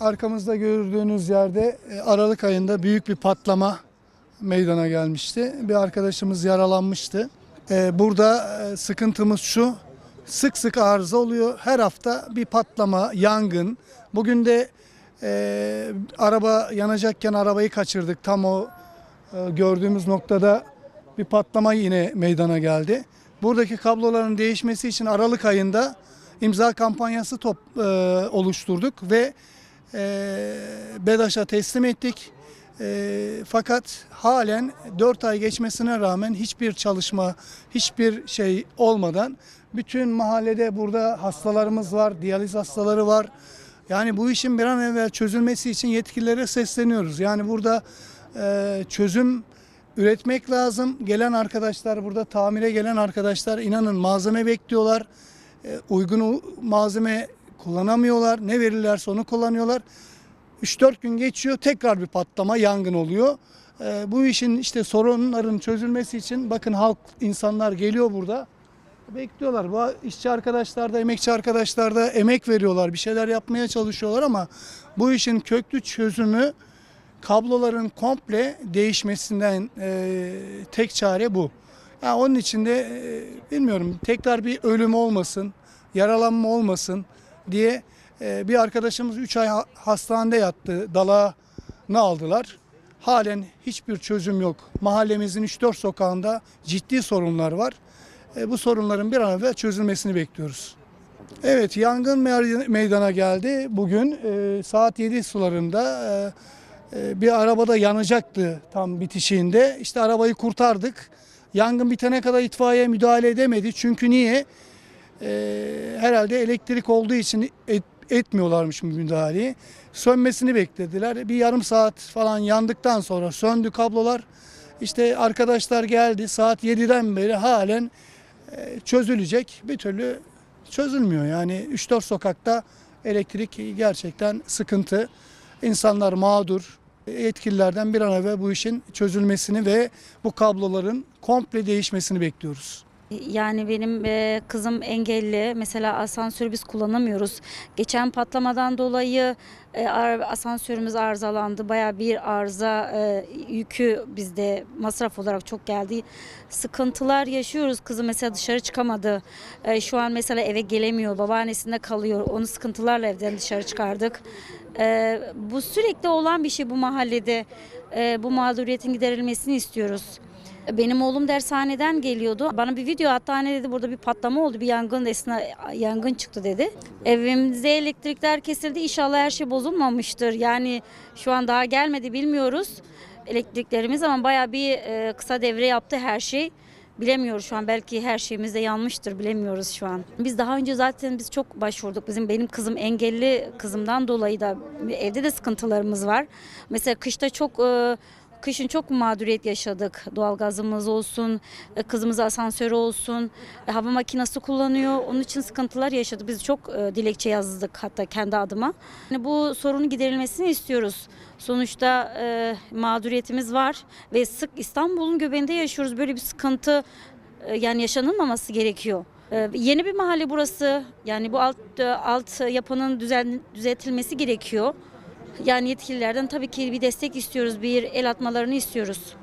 arkamızda gördüğünüz yerde e, Aralık ayında büyük bir patlama meydana gelmişti. Bir arkadaşımız yaralanmıştı. E, Burada e, sıkıntımız şu, sık sık arıza oluyor. Her hafta bir patlama, yangın. Bugün de e, araba yanacakken arabayı kaçırdık. Tam o e, gördüğümüz noktada bir patlama yine meydana geldi. Buradaki kabloların değişmesi için Aralık ayında imza kampanyası top, e, oluşturduk ve e, BEDAŞ'a teslim ettik. E, fakat halen 4 ay geçmesine rağmen hiçbir çalışma, hiçbir şey olmadan bütün mahallede burada hastalarımız var, diyaliz hastaları var. Yani bu işin bir an evvel çözülmesi için yetkililere sesleniyoruz. Yani burada e, çözüm üretmek lazım. Gelen arkadaşlar burada tamire gelen arkadaşlar inanın malzeme bekliyorlar. E, uygun malzeme kullanamıyorlar. Ne verirlerse onu kullanıyorlar. 3-4 gün geçiyor tekrar bir patlama yangın oluyor. E, bu işin işte sorunların çözülmesi için bakın halk insanlar geliyor burada. Bekliyorlar. Bu işçi arkadaşlar da emekçi arkadaşlar da emek veriyorlar. Bir şeyler yapmaya çalışıyorlar ama bu işin köklü çözümü kabloların komple değişmesinden e, tek çare bu. Ya onun için de e, bilmiyorum tekrar bir ölüm olmasın, yaralanma olmasın diye e, bir arkadaşımız 3 ay ha- hastanede yattı. Dalağını aldılar. Halen hiçbir çözüm yok. Mahallemizin 3-4 sokağında ciddi sorunlar var. E, bu sorunların bir an evvel çözülmesini bekliyoruz. Evet yangın meydana geldi. Bugün e, saat 7 sularında bir arabada yanacaktı tam bitişiğinde. İşte arabayı kurtardık. Yangın bitene kadar itfaiye müdahale edemedi. Çünkü niye? E, herhalde elektrik olduğu için et- etmiyorlarmış müdahaleyi. Sönmesini beklediler. Bir yarım saat falan yandıktan sonra söndü kablolar. İşte arkadaşlar geldi saat 7'den beri halen e, çözülecek. Bir türlü çözülmüyor. Yani 3-4 sokakta elektrik gerçekten sıkıntı. İnsanlar mağdur. Yetkililerden bir an evvel bu işin çözülmesini ve bu kabloların komple değişmesini bekliyoruz. Yani benim e, kızım engelli. Mesela asansörü biz kullanamıyoruz. Geçen patlamadan dolayı e, asansörümüz arızalandı. Baya bir arıza e, yükü bizde masraf olarak çok geldi. Sıkıntılar yaşıyoruz. Kızım mesela dışarı çıkamadı. Şu an mesela eve gelemiyor. Babaannesinde kalıyor. Onu sıkıntılarla evden dışarı çıkardık. Bu sürekli olan bir şey bu mahallede. Bu mağduriyetin giderilmesini istiyoruz. Benim oğlum dershaneden geliyordu. Bana bir video attı. Anne dedi burada bir patlama oldu. Bir yangın esna yangın çıktı dedi. Evimizde elektrikler kesildi. İnşallah her şey bozulmamıştır. Yani şu an daha gelmedi bilmiyoruz elektriklerimiz ama bayağı bir e, kısa devre yaptı her şey. Bilemiyoruz şu an belki her şeyimiz de yanmıştır bilemiyoruz şu an. Biz daha önce zaten biz çok başvurduk. Bizim benim kızım engelli kızımdan dolayı da evde de sıkıntılarımız var. Mesela kışta çok e, Kışın çok mağduriyet yaşadık. Doğalgazımız olsun, e, kızımız asansörü olsun, e, hava makinesi kullanıyor. Onun için sıkıntılar yaşadık. Biz çok e, dilekçe yazdık hatta kendi adıma. Yani bu sorunun giderilmesini istiyoruz. Sonuçta e, mağduriyetimiz var ve sık İstanbul'un göbeğinde yaşıyoruz. Böyle bir sıkıntı e, yani yaşanılmaması gerekiyor. Yeni bir mahalle burası. Yani bu alt alt yapının düzen, düzeltilmesi gerekiyor. Yani yetkililerden tabii ki bir destek istiyoruz, bir el atmalarını istiyoruz.